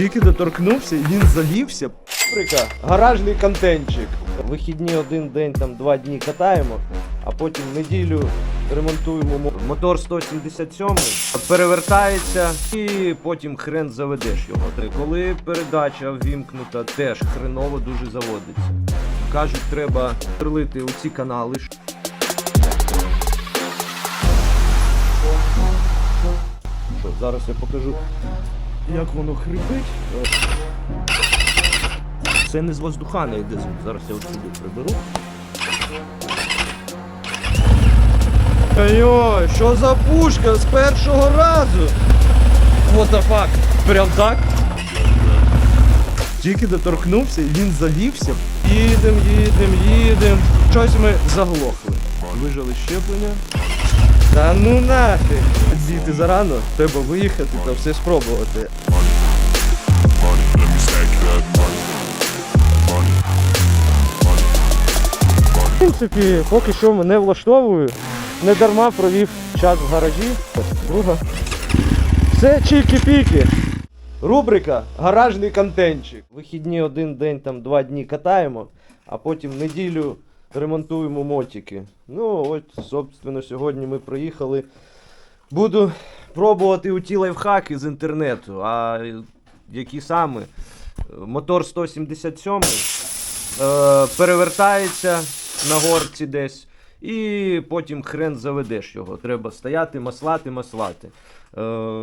Тільки доторкнувся він залівся. Прика, гаражний контентчик. Вихідні один день, там два дні катаємо, а потім неділю ремонтуємо мотор 177, перевертається і потім хрен заведеш його. Коли передача ввімкнута, теж хреново дуже заводиться. Кажуть, треба прилити у ці канали. Що, зараз я покажу, як воно хрипить. Це не з воздухана йде звук. Зараз я от сюди приберу. Йой, що за пушка з першого разу? What the fuck? Прям так? Тільки доторкнувся він залівся. Їдем, їдем, їдем. Щось ми заглохли. Вижали щеплення. Та ну нафіг. Діти зарано, треба виїхати та все спробувати. В принципі, поки що мене влаштовує. Не дарма провів час в гаражі. Друга. Це чіки-піки. Рубрика Гаражний контентчик. Вихідні один день, там два дні катаємо, а потім неділю ремонтуємо мотики. Ну, от, собственно, сьогодні ми приїхали. Буду пробувати у ті лайфхаки з інтернету. А які саме? Мотор 177 е, перевертається на горці десь, і потім хрен заведеш його. Треба стояти, маслати, маслати. Е,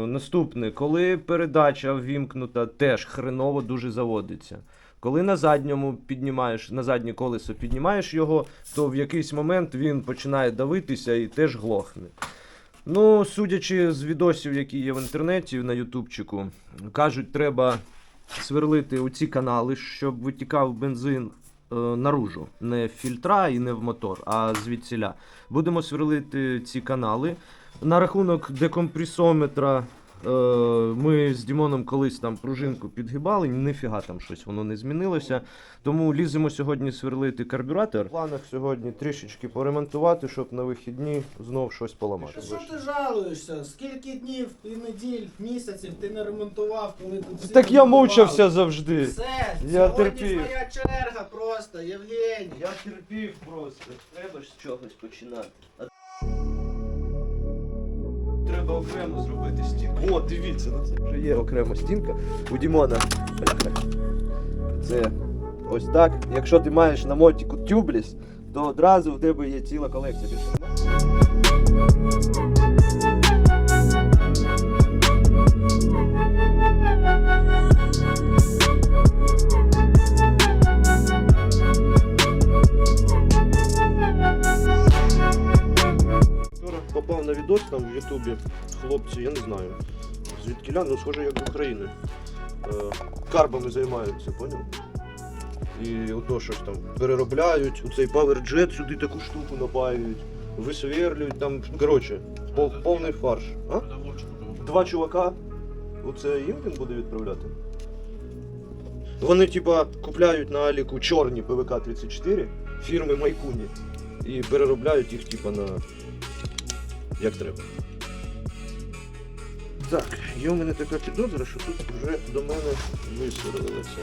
наступне, коли передача ввімкнута, теж хреново дуже заводиться. Коли на задньому піднімаєш, на заднє колесо піднімаєш його, то в якийсь момент він починає давитися і теж глохне. Ну, судячи з відосів, які є в інтернеті на Ютубчику, кажуть, треба сверлити у ці канали, щоб витікав бензин е, наружу. Не в фільтра і не в мотор, а звідсіля. Будемо сверлити ці канали. На рахунок декомпресометра ми з Дімоном колись там пружинку підгибали, ніфіга там щось воно не змінилося. Тому ліземо сьогодні сверлити карбюратор. В планах сьогодні трішечки поремонтувати, щоб на вихідні знов щось поламати. Що ти жалуєшся? Скільки днів і неділь, місяців ти не ремонтував, коли тут всі Так я ремонтували? мучився завжди. Все, Я сьогодні терпів. твоя черга просто, Євгеній. Я терпів просто. Треба ж з чогось починати. Треба окремо зробити стінку. О, дивіться, на це вже є окрема стінка. У Дімона. Це ось так. Якщо ти маєш на мотіку тюбліс, то одразу в тебе є ціла колекція. Попав на відос там в Ютубі. Хлопці, я не знаю. Звідкіля, ну схоже, як з України. Е, карбами займаються, поняв? І ото щось там переробляють, у цей PowerJet сюди таку штуку напаюють, висверлюють там. Коротше, пов- повний фарш. А? Два чувака. Оце їм він буде відправляти. Вони, типа, купляють на Аліку чорні ПВК-34 фірми Майкуні і переробляють їх, типа, на як треба. Так, є у мене така підозра, що тут вже до мене висверлили це.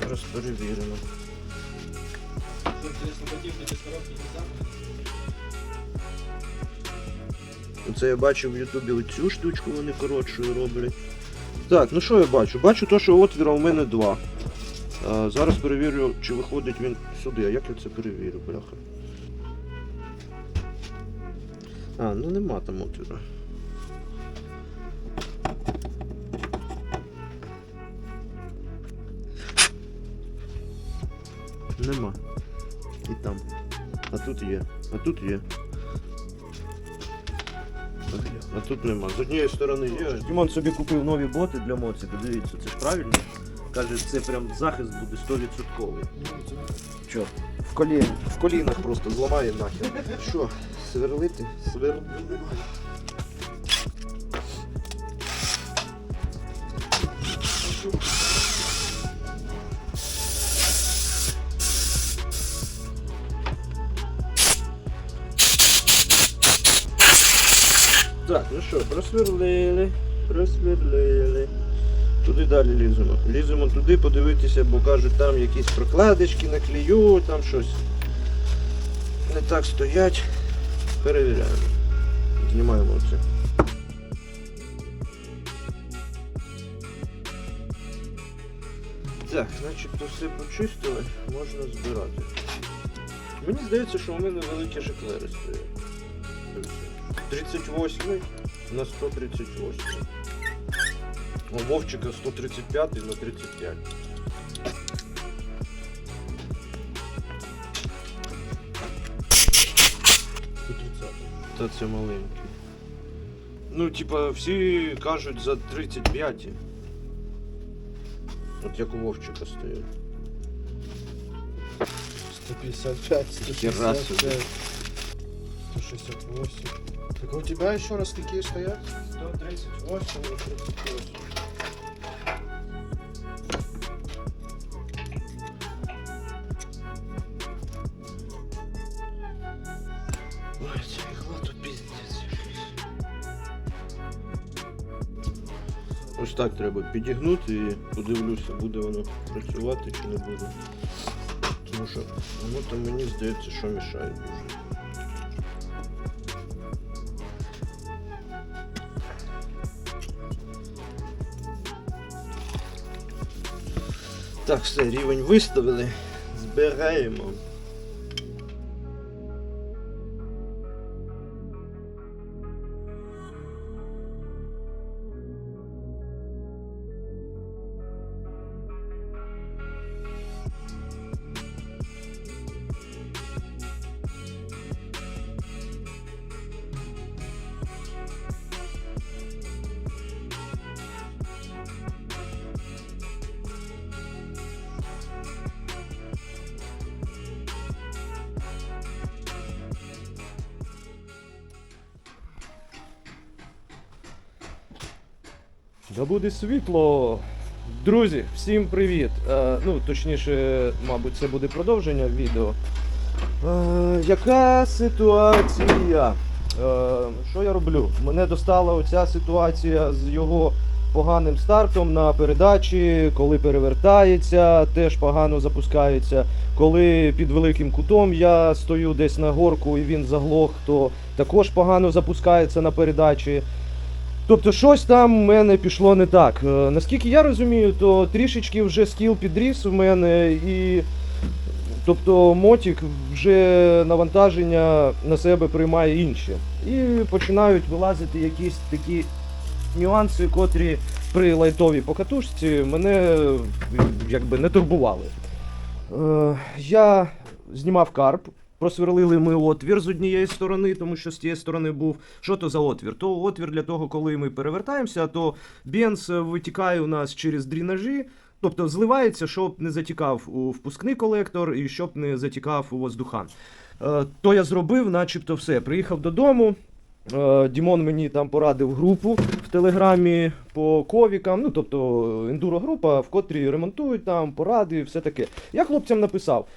Зараз перевіримо. Оце я бачив в Ютубі оцю штучку вони коротшою роблять. Так, ну що я бачу? Бачу то, що отвіра у мене два. А, зараз перевірю, чи виходить він сюди. А як я це перевірю, бляха? А, ну нема там отвіра. Нема. І там. А тут є. А тут є. А тут нема. З однієї сторони є. Дімон собі купив нові боти для моцика. Дивіться, це ж правильно. Каже, це прям захист буде 100%. Що? В колін, в колінах просто зламає нахер. Що, сверлити? Сверлити. Так, ну що, просверлили, просверлили. туди далі ліземо. Ліземо туди подивитися, бо кажуть, там якісь прокладочки на клею, там щось не так стоять. Перевіряємо. Знімаємо це. Так, начебто все почистили, можна збирати. Мені здається, що у мене великі жиклери стоять. 38 на 138. У Вовчика 135 на 35. та це маленький. Ну, типа, всі кажуть за 35. От як у Вовчика стоїть. 155, 155, 168. Так у тебя еще раз такие стоят? 138, 138. Так треба підігнути і подивлюся, буде воно працювати чи не буде. Тому що воно там мені здається, що мішає дуже. Так, все, рівень виставили. Збираємо. Да буде світло. Друзі, всім привіт. Е, ну, точніше, мабуть, це буде продовження відео. Е, яка ситуація? Е, що я роблю? Мене достала оця ситуація з його поганим стартом на передачі, коли перевертається, теж погано запускається. Коли під великим кутом я стою десь на горку і він заглох, то також погано запускається на передачі. Тобто щось там в мене пішло не так. Е, Наскільки я розумію, то трішечки вже скіл підріс в мене і. Тобто мотик вже навантаження на себе приймає інші. І починають вилазити якісь такі нюанси, котрі при лайтовій покатушці мене якби не турбували. Е, я знімав карп, просверлили ми отвір з однієї сторони, тому що з тієї сторони був. Що то за отвір? То отвір для того, коли ми перевертаємося, то бенз витікає у нас через дрінажі. Тобто зливається, щоб не затікав у впускний колектор і щоб не затікав у воздухан. Е, то я зробив, начебто все. Приїхав додому. Е, Дімон мені там порадив групу в телеграмі по ковікам. Ну, тобто ендуро група, в котрій ремонтують там поради, все таке. Я хлопцям написав.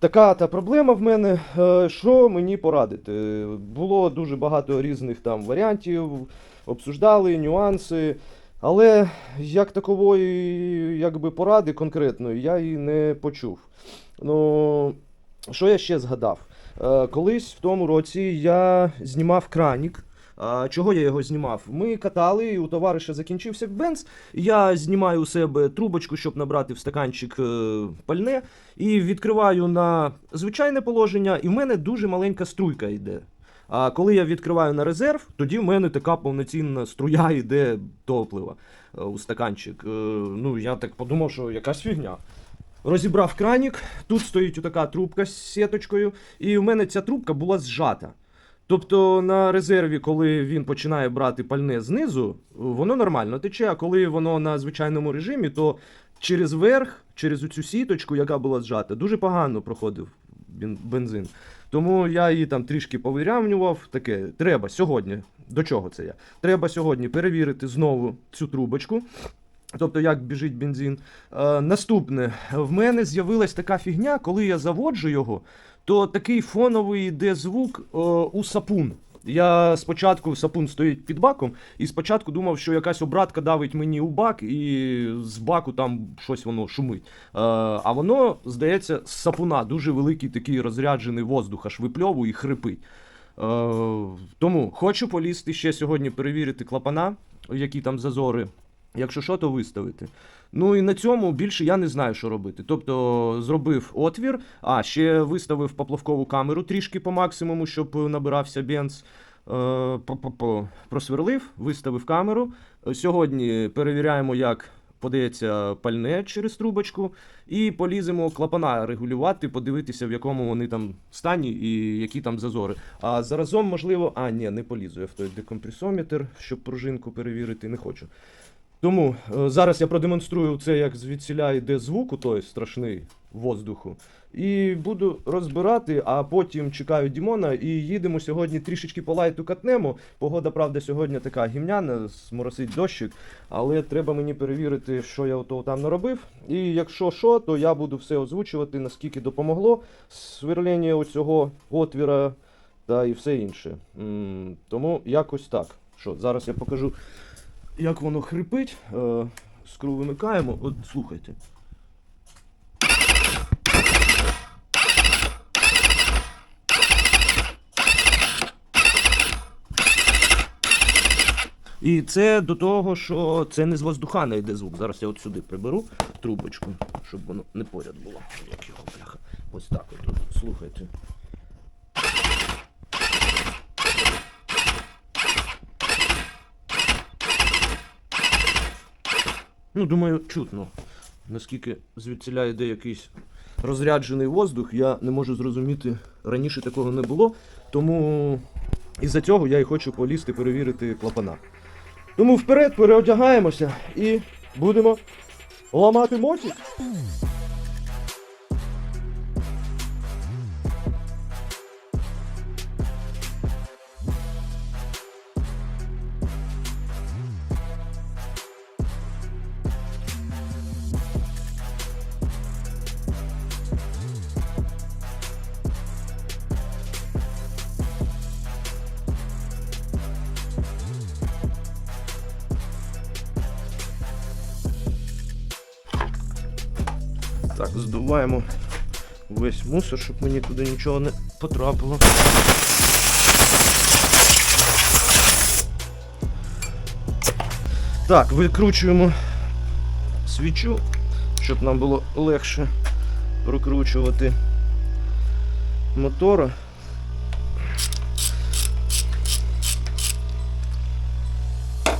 Така та проблема в мене, е, що мені порадити. Було дуже багато різних там варіантів, обсуждали нюанси. Але як такової якби, поради конкретної я і не почув. Ну, що я ще згадав? Е, колись в тому році я знімав кранік. Чого я його знімав? Ми катали, і у товариша закінчився бенз. Я знімаю у себе трубочку, щоб набрати в стаканчик е, пальне, і відкриваю на звичайне положення, і в мене дуже маленька струйка йде. А коли я відкриваю на резерв, тоді в мене така повноцінна струя йде топлива е, у стаканчик. Е, ну, я так подумав, що якась фігня. Розібрав кранік, тут стоїть така трубка з сіточкою, і в мене ця трубка була зжата. Тобто на резерві, коли він починає брати пальне знизу, воно нормально тече, а коли воно на звичайному режимі, то через верх, через цю сіточку, яка була зжата, дуже погано проходив бензин. Тому я її там трішки повирівнював. Таке, треба сьогодні. До чого це я? Треба сьогодні перевірити знову цю трубочку. Тобто, як біжить бензин. Е, наступне, в мене з'явилась така фігня, коли я заводжу його, то такий фоновий йде звук е, у сапун. Я спочатку сапун стоїть під баком, і спочатку думав, що якась обратка давить мені у бак, і з баку там щось воно шумить. Е, а воно, здається, з сапуна дуже великий такий розряджений воздух, аж випльовує і хрипить. Е, тому хочу полізти ще сьогодні перевірити клапана, які там зазори. Якщо що, то виставити. Ну і на цьому більше я не знаю, що робити. Тобто зробив отвір, а ще виставив поплавкову камеру трішки по максимуму, щоб набирався бенз. Е. Просверлив, виставив камеру. Сьогодні перевіряємо, як подається пальне через трубочку, і поліземо клапана регулювати, подивитися, в якому вони там стані і які там зазори. А заразом, можливо, а ні, не полізу я в той декомпресометр, щоб пружинку перевірити, не хочу. Тому е, зараз я продемонструю це, як звідсіля йде звук у той страшний воздуху. І буду розбирати, а потім чекаю Дімона і їдемо сьогодні трішечки по лайту катнемо. Погода, правда, сьогодні така гімняна, моросить дощик, але треба мені перевірити, що я ото там наробив. І якщо що, то я буду все озвучувати, наскільки допомогло сверлення оцього отвіра та і все інше. Тому якось так. Що, зараз я покажу як воно хрипить. Е, скру вимикаємо. От слухайте. І це до того, що це не з воздухана йде звук. Зараз я от сюди приберу трубочку, щоб воно не поряд було. Як його бляха. Ось так от. от. Слухайте. Ну, думаю, чутно. Наскільки звідсіля йде якийсь розряджений воздух, я не можу зрозуміти. Раніше такого не було. Тому із-за цього я і хочу полізти перевірити клапана. Тому вперед переодягаємося і будемо ламати мотик. Так, здуваємо весь мусор, щоб мені туди нічого не потрапило. Так, викручуємо свічу, щоб нам було легше прокручувати мотора.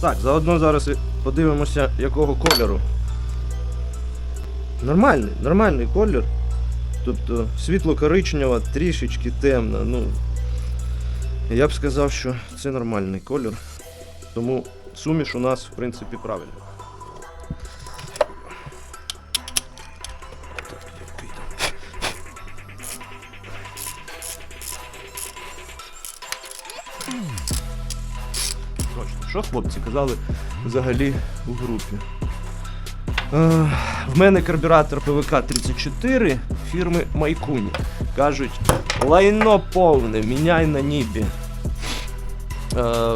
Так, заодно зараз подивимося, якого кольору. Нормальний, нормальний колір. Тобто світло-коричнева, трішечки темна. Ну, я б сказав, що це нормальний колір. Тому суміш у нас, в принципі, правильна. Що хлопці казали взагалі у групі? Е, В мене карбюратор ПВК 34 фірми Майкуні. Кажуть, лайно повне, міняй на нібі. Е,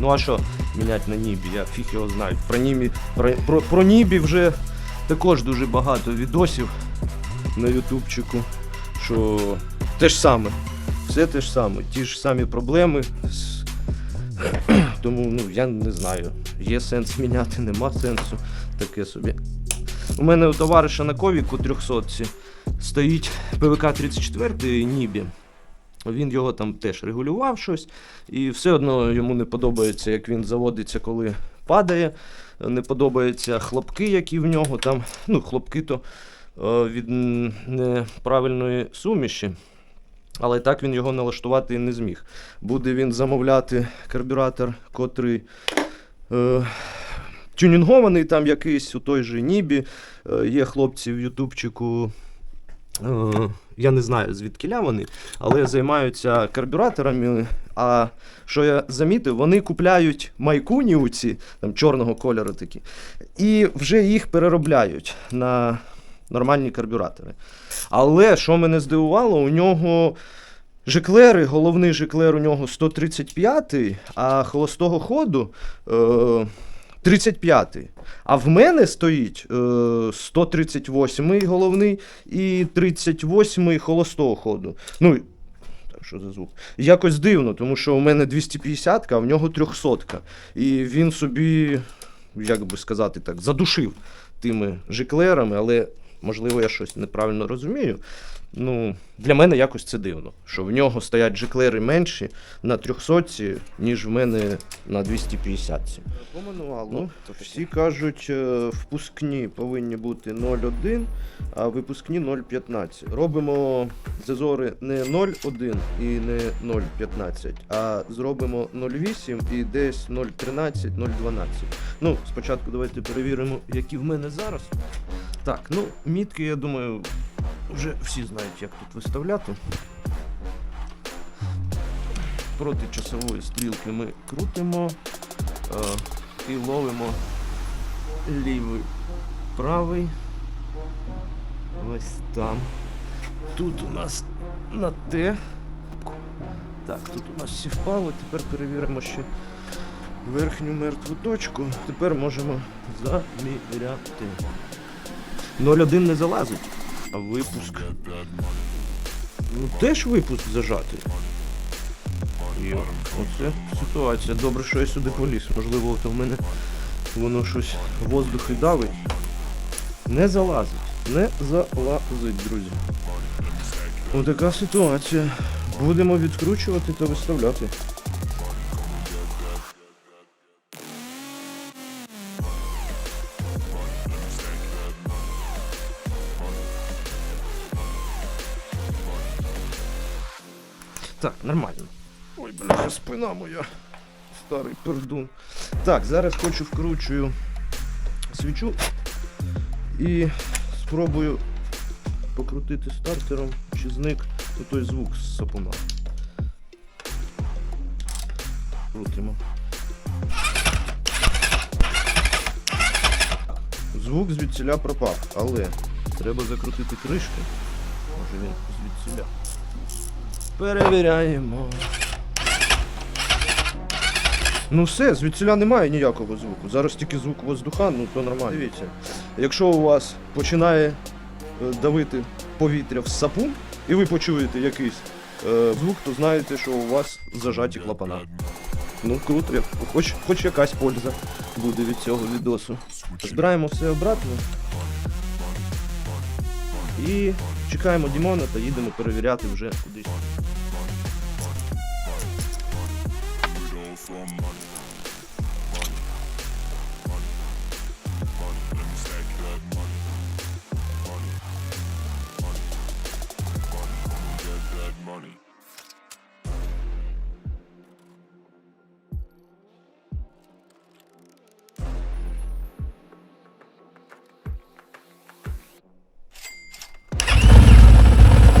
ну а що міняти на нібі? Я фіг його знаю. Про, нібі, про, про, про нібі вже також дуже багато відосів на ютубчику. Що те ж саме. Все те ж саме, ті ж самі проблеми. Тому ну, я не знаю. Є сенс міняти, нема сенсу. Таке собі. У мене у товариша на ковіку 300 стоїть ПВК 34 Нібі. Він його там теж регулював щось, і все одно йому не подобається, як він заводиться, коли падає. Не подобаються хлопки, які в нього там. Ну, хлопки то е, від неправильної суміші. Але так він його налаштувати не зміг. Буде він замовляти карбюратор, котрий е, тюнінгований там якийсь у той же Нібі. Е, є хлопці в Ютубчику. Е, я не знаю звідкиля вони, але займаються карбюраторами. А що я замітив, вони купляють майкуні у ці, там чорного кольору такі, і вже їх переробляють на нормальні карбюратори. Але що мене здивувало, у нього Жеклери, головний жеклер у нього 135, а холостого ходу е, 35. А в мене стоїть е, 138 головний і 38 холостого ходу. Ну, що за звук? Якось дивно, тому що у мене 250, а в нього 300. І він собі, як би сказати так, задушив тими жиклерами, але можливо я щось неправильно розумію. Ну, для мене якось це дивно, що в нього стоять жиклери менші на 300, ніж в мене на 250. По мануалу ну, всі кажуть, е, впускні повинні бути 0,1, а випускні 0,15. Робимо зазори не 0,1 і не 0,15, а зробимо 0,8 і десь 0,13, 0,12. Ну, спочатку давайте перевіримо, які в мене зараз. Так, ну, мітки, я думаю, вже всі знають, як тут виставляти. Проти часової стрілки ми крутимо е, і ловимо лівий, правий. Ось там. Тут у нас на Т. Так, тут у нас всі впали. Тепер перевіримо ще верхню мертву точку. Тепер можемо заміряти. 0,1 не залазить, а випуск. Ну теж випуск зажати? Оце ситуація. Добре, що я сюди поліз. Можливо, то в мене воно щось воздух і давить. Не залазить. Не залазить, друзі. Отака ситуація. Будемо відкручувати та виставляти. Так, нормально. Ой, бля, спина моя. Старий пердун. Так, зараз хочу вкручую свічу і спробую покрутити стартером, чи зник той звук з сапуна. Крутимо. Звук звідсіля пропав, але треба закрутити кришки. Може він звідсіля. Перевіряємо. Ну все, звідсіля немає ніякого звуку. Зараз тільки звук воздуха, ну то нормально. Дивіться, якщо у вас починає е, давити повітря в сапун, і ви почуєте якийсь е, звук, то знаєте, що у вас зажаті клапана. Ну круто, хоч, хоч якась польза буде від цього відосу. Збираємо все обратно. І чекаємо Дімона та їдемо перевіряти вже кудись.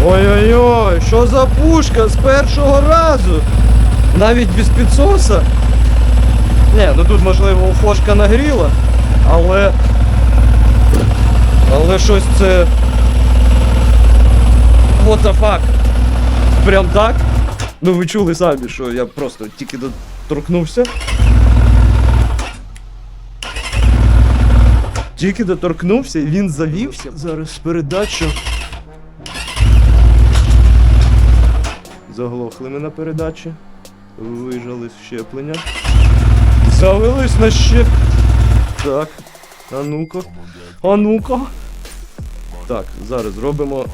Ой-ой-ой, що за пушка з першого разу? Навіть без підсоса. Не, ну тут можливо флажка нагріла, але. Але щось це. What the fuck? Прям так? Ну ви чули самі, що я просто тільки доторкнувся. Тільки доторкнувся, і він завівся. Зараз передачу. Заглохли ми на передачі. Вижали щеплення. Завелись на щеп. Так. А ну-ка. А ну-ка. Так, зараз зробимо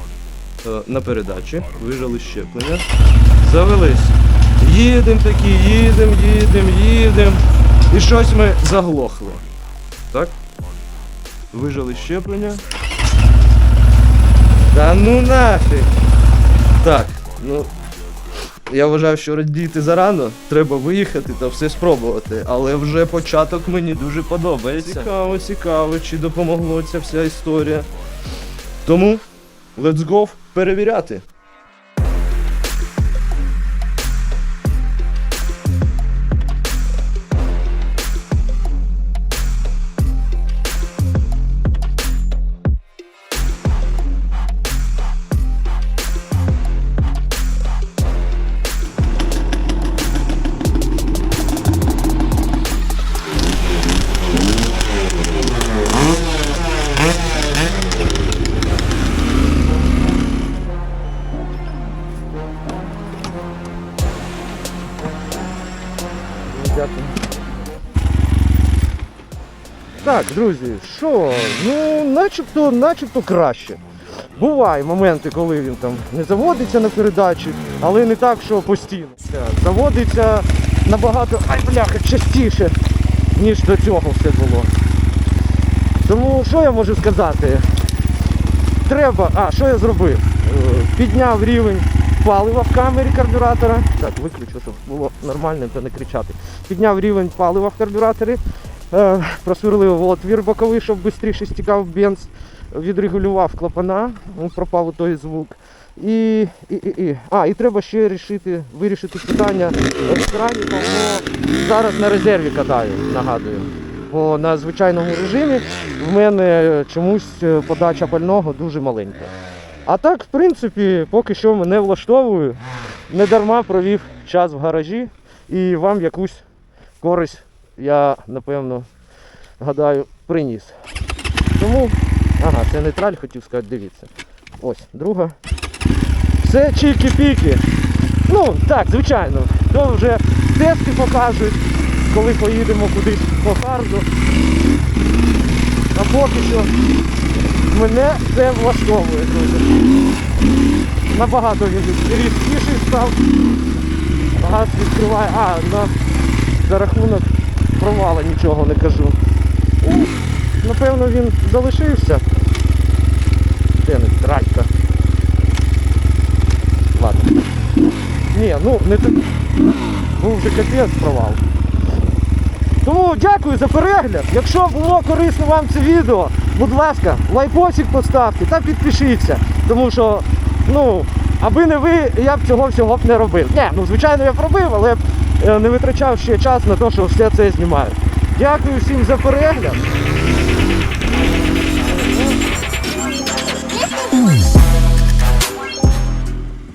е, на передачі. Вижали щеплення. Завелись. Їдем такі, їдем, їдем, їдем. І щось ми заглохли. Так? Вижали щеплення. Та ну нафіг. Так, ну. Я вважаю, що радіти зарано, треба виїхати та все спробувати. Але вже початок мені дуже подобається. Цікаво, цікаво, чи допомогло ця вся історія. Тому let's go перевіряти. Друзі, що? Ну, начебто, начебто краще. Бувають моменти, коли він там не заводиться на передачі, але не так, що постійно. Заводиться набагато ай, бляха, частіше, ніж до цього все було. Тому що я можу сказати? Треба. А, що я зробив? Е, Підняв рівень палива в камері карбюратора. Так, виключу, щоб було нормально та не кричати. Підняв рівень палива в карбюраторі, просверлив отвір боковий, щоб швидше стікав бенз, відрегулював клапана, ну, пропав той звук. І, і, і, і. А, і треба ще рішити, вирішити питання з краніком, бо зараз на резерві катаю, нагадую. Бо на звичайному режимі в мене чомусь е, подача пального дуже маленька. А так, в принципі, поки що мене влаштовую. Не дарма провів час в гаражі і вам якусь користь, я напевно гадаю, приніс. Тому, ага, це нейтраль, хотів сказати, дивіться. Ось, друга. Все чікі-піки. Ну, так, звичайно. То вже тести покажуть, коли поїдемо кудись по харду. А поки що мене це влаштовує дуже. Набагато він різкіший став. Газ відкриває. А, на, за рахунок провала нічого не кажу. Ну, напевно він залишився. Де не тралька? Ладно. Ні, ну не так. Був вже капець провал. Тому дякую за перегляд. Якщо було корисно вам це відео, будь ласка, лайкосик поставте та підпишіться. Тому що, ну, аби не ви, я б цього всього б не робив. Ні, ну звичайно я б робив, але не витрачав ще час на те, що все це знімаю. Дякую всім за перегляд.